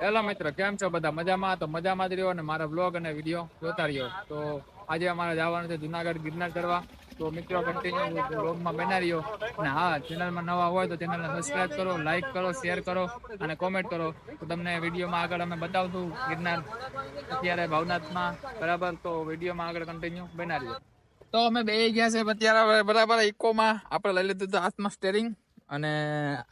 Hello મિત્ર, કેમ છો બધા? મજામાં? તો મજામાં જ રહ્યો અને મારા બ્લોગ અને વીડિયો જોતા રહ્યો. તો આજે અમારે જવાનું છે જુનાગઢ ગિરનાર કરવા. તો મિત્રો કન્ટિન્યુ બ્લોગમાં બના રહ્યો. અને હા ચેનલમાં નવા હોય તો ચેનલને સબસ્ક્રાઈબ કરો લાઈક કરો શેર કરો અને કોમેન્ટ કરો. તો તમને વિડીયોમાં આગળ અમે બતાવશું ગિરનાર. અત્યારે ભાવનાથમાં, બરાબર? તો વિડીયોમાં આગળ કન્ટિન્યુ બના રહ્યો. તો અમે બે ગયા છે અત્યારે બરાબર ઇકોમાં આપણે લઈ લીધું હતું હાથમાં સ્ટેરિંગ અને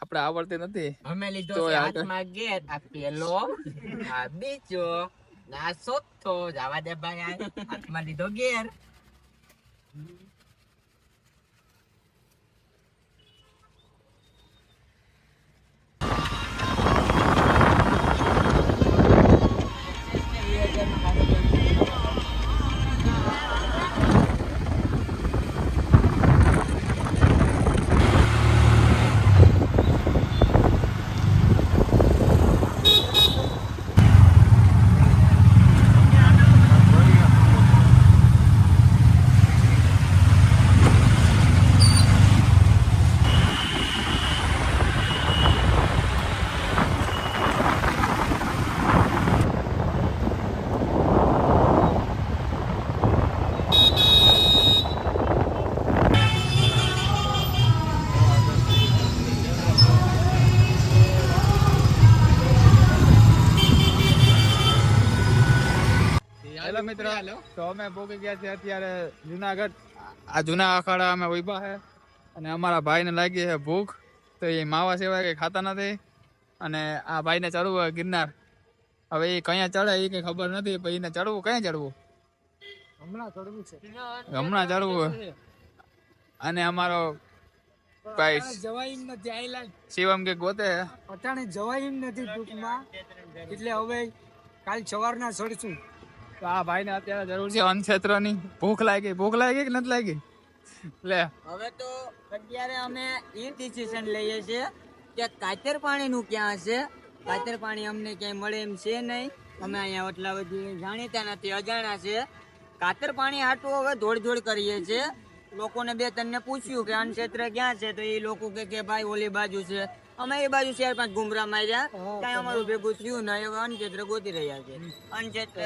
આપણે આવડતી નથી. અમે લીધો હાથમાં ગેર આ પેલો આ બીજો ના આ ચોથો. જવા દે ભાઈ હાથમાં લીધો ગેર તો અમે પહોંચી ગયા છે અત્યારે જુનાગઢ. આ જૂના અખાડા અમે ઊભા છે અને અમારા ભાઈને લાગી છે ભૂખ. તો એ માવા સિવાય કંઈ ખાતા નથી. અને આ ભાઈને ચડવું હોય ગિરનાર. હવે એ કયા ચડે એ કઈ ખબર નથી પણ એને ચડવું કયા ચડવું? હમણાં ચડવું છે. હમણાં ચડવું અને અમારો ભાઈ જવાય નથી આયલા. શિવમ કે ગોતે અટાણે જવાય નથી ટૂંકમાં એટલે હવે કાલ સવારના ચડશું. તો આ ભાઈને અત્યારે જરૂર છે અન્ન ક્ષેત્રની ભૂખ લાગી. ભૂખ લાગી કે નથી લાગી? લે. હવે તો અત્યારે અમે એ ડિસિઝન લઈએ છીએ કે કાતર પાણીનું ક્યાં છે? કાતર પાણી અમને ક્યાંય મળે એમ છે નહીં. અમે અહીંયા એટલા બધી જાણીતા નથી, અજાણ્યા છે. કાતર પાણી હાટું હવે દોડ કરીએ છીએ. લોકોને બે તને પૂછ્યું કે અન્ન ક્યાં છે? તો એ લોકો કે ભાઈ ઓલી બાજુ છે. અમે એ બાજુ ચાર પાંચ ગુમરા માર્યા. કાંઈ અમારું ભેગું થયું ના એવા અન્ન ગોતી રહ્યા છે. કે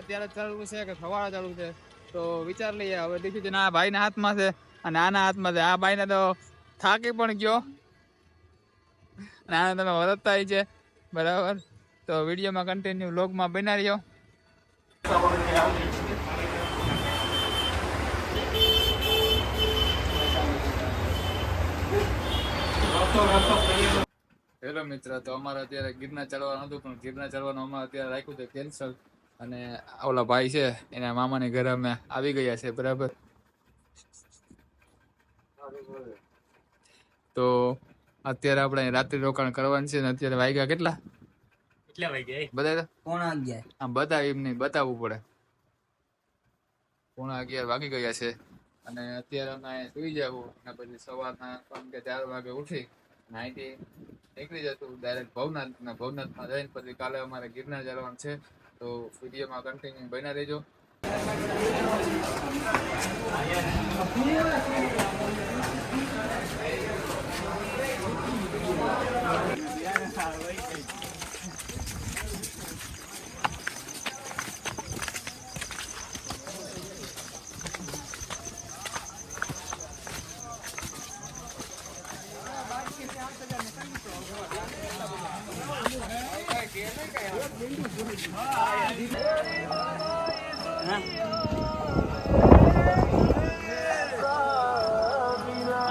અત્યારે ચડવું છે કે સવારે ચાલુ છે. તો વિચાર લઈએ. હવે ડિસિઝન આ ભાઈના હાથમાં છે અને આના હાથમાં છે. આ ભાઈને તો થાકી પણ ગયો. અને આને તમે વરતતા છે. બરાબર? તો વિડીયોમાં કન્ટિન્યુ લોગમાં બનાવી રહ્યો. મિત્ર તો અમારે અત્યારે ગિરનાર ચડવાનું હતું પણ ગિરનાર ચડવાનું અમારે અત્યારે રાખ્યું છે કેન્સલ અને ઓલા ભાઈ છે એના મામાને ઘરે અમે આવી ગયા છે બરાબર? તો અત્યારે આપણે રાત્રિ રોકાણ કરવાનું છે ને અત્યારે વાગ્યા કેટલા? કેટલા વાગ્યા બધા પોણા અગિયાર. હા બતાવી એમ નહીં બતાવવું પડે. પોણા અગિયાર વાગી ગયા છે. અને અત્યારે અમે સુઈ જવું અને પછી સવારના ત્રણ કે ચાર વાગે ઉઠી અહીંથી નીકળી જતું ડાયરેક્ટ ભવનાથ ભવનાથમાં જઈને પછી કાલે અમારે ગિરનાર જવાનું છે. તો વિડીયોમાં કન્ટિન્યુ બન્યા રહેજો.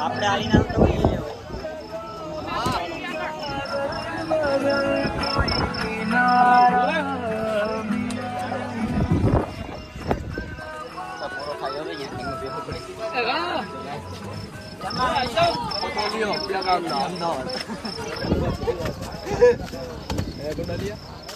આપણે આલી નામ તો Hãy subscribe cho kênh Ghiền Mì Gõ Để không bỏ lỡ những video hấp dẫn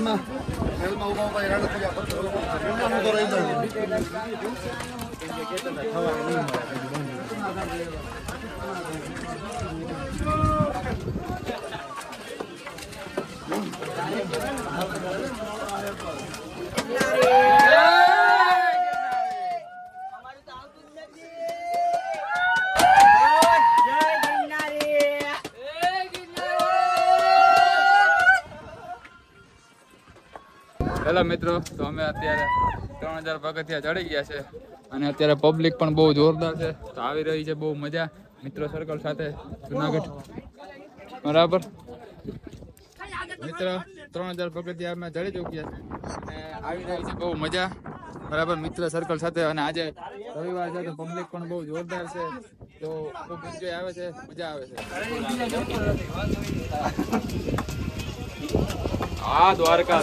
મેલમાં મેલમાં ઊભા ઊભા હેરાન ગયા પછી તો રહી જાય હેલો મિત્રો, તો અમે અત્યારે ત્રણ હજાર પગથિયા ચડી ગયા છે અને અત્યારે પબ્લિક પણ બહુ જોરદાર છે. તો આવી રહી છે બહુ મજા. મિત્રો સર્કલ સાથે જુનાગઢ. બરાબર? મિત્ર, ત્રણ હજાર પગથિયા અમે ચડી ચૂક્યા છે. અને આવી રહી છે બહુ મજા. બરાબર? મિત્ર સર્કલ સાથે અને આજે રવિવાર છે તો પબ્લિક પણ બહુ જોરદાર છે. તો ખૂબ એન્જોય આવે છે, મજા આવે છે. આ દ્વારકા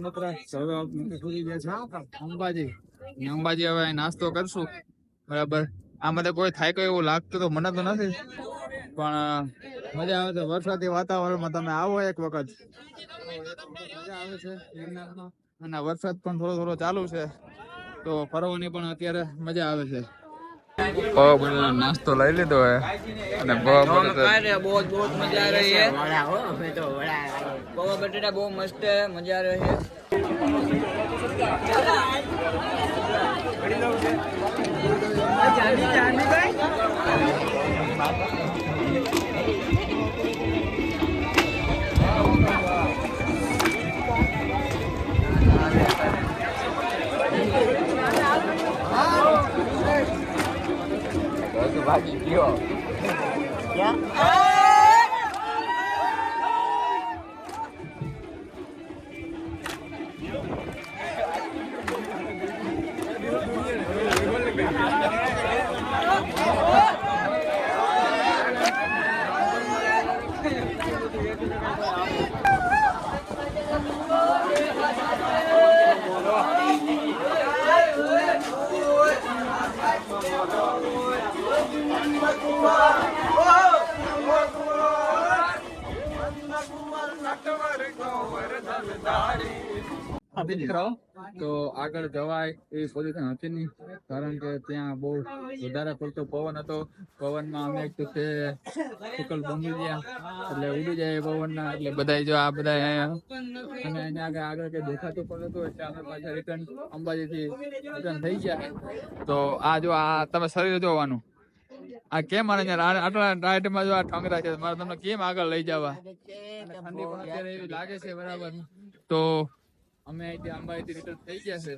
નકરા અંબાજી. હવે નાસ્તો કરશું. બરાબર. આમાં કોઈ થાય એવું લાગતું તો મને તો નથી. પણ મજા આવે છે વરસાદી વાતાવરણમાં તમે આવો એક વખત. મજા આવે છે અને વરસાદ પણ થોડો થોડો ચાલુ છે. તો ફરવાની પણ અત્યારે મજા આવે છે. નાસ્તો લઈ લીધો હે. અને બહુ મજા આવી રહી પૌવા બટેટા બહુ મસ્ત મજા રહે ભાગી ગયો ક્યાં તો આગળ જવાય એવી પોઝિશન હતી નહીં, કારણ કે ત્યાં બહુ વધારે પડતો પવન હતો. પવનમાં અમે એક તો શુકલ બની ગયા, એટલે ઉડી જાય પવનના, એટલે બધા જો આ બધા અહીંયા અને અહીંયા આગળ આગળ કઈ દેખાતું પણ હતું એટલે અમે પાછા રિટર્ન અંબાજીથી રિટર્ન થઈ ગયા. તો આ જો આ તમે શરીર જોવાનું. આ કેમ આને આટલા ટાઈટમાં જો આ ઠંગરા છે? મારે તમને કેમ આગળ લઈ જવા? ઠંડી પણ અત્યારે એવી લાગે છે બરાબર. તો અમે અહીંથી અંબાઈથી રિટર્ન થઈ ગયા છે.